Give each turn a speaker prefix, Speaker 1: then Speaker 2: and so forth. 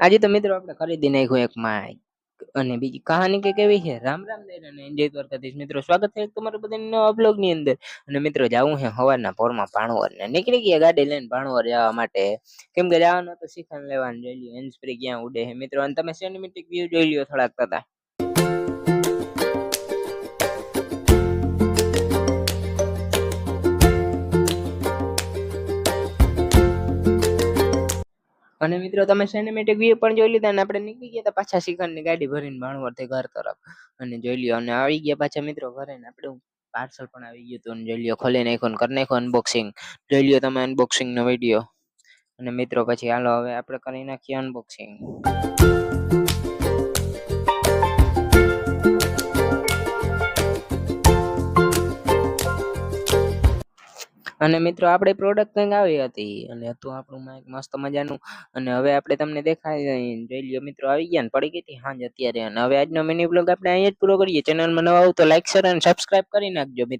Speaker 1: આજે તો મિત્રો આપણે ખરીદી નાખ્યું એક માઇક અને બીજી કહાની કે કેવી છે. રામ રામ દે અને જય દ્વારકાધીશ. મિત્રો, સ્વાગત છે તમારું બધાને નવા ની અંદર. અને મિત્રો, જાવું છે સવારના પોરમાં ભાણવર ને નીકળી ગયા ગાડી લઈને ભાણવર જવા માટે. કેમ કે જવાનું તો શીખણ લેવાનું, જોઈ લ્યો હેન્ડસ્પ્રી ક્યાં ઉડે મિત્રો, અને તમે સિનેમેટિક વ્યૂ જોઈ લ્યો થોડાક થતા અને મિત્રો તમે સિનેમેટિક વ્યૂ પણ જોઈ લીધા અને આપણે નીકળી ગયા હતા પાછા શિખરની ગાડી ભરીને ભાણવરથી ઘર તરફ. અને જોઈ લ્યો, અને આવી ગયા પાછા મિત્રો ઘરે ને આપણે પાર્સલ પણ આવી ગયું હતું જોઈ લ્યો, ખોલી નાખ્યો કરી નાખ્યો અનબોક્સિંગ જોઈ લ્યો તમે અનબોક્સિંગ નો વીડિયો અને મિત્રો પછી હાલો, હવે આપણે કરી નાખીએ અનબોક્સિંગ અને મિત્રો, આપણે પ્રોડક્ટ કંઈક આવી હતી અને હતું આપણું માઇક મસ્ત મજાનું. અને હવે આપણે તમને દેખાય જોઈ લ્યો મિત્રો, આવી ગયા ને પડી ગઈ હતી હાંજ અત્યારે. અને હવે આજનો મિની બ્લોગ આપણે અહીંયા જ પૂરો કરીએ. ચેનલમાં નવા આવું તો લાઈક શેર અને સબસ્ક્રાઇબ કરી નાખજો મિત્રો.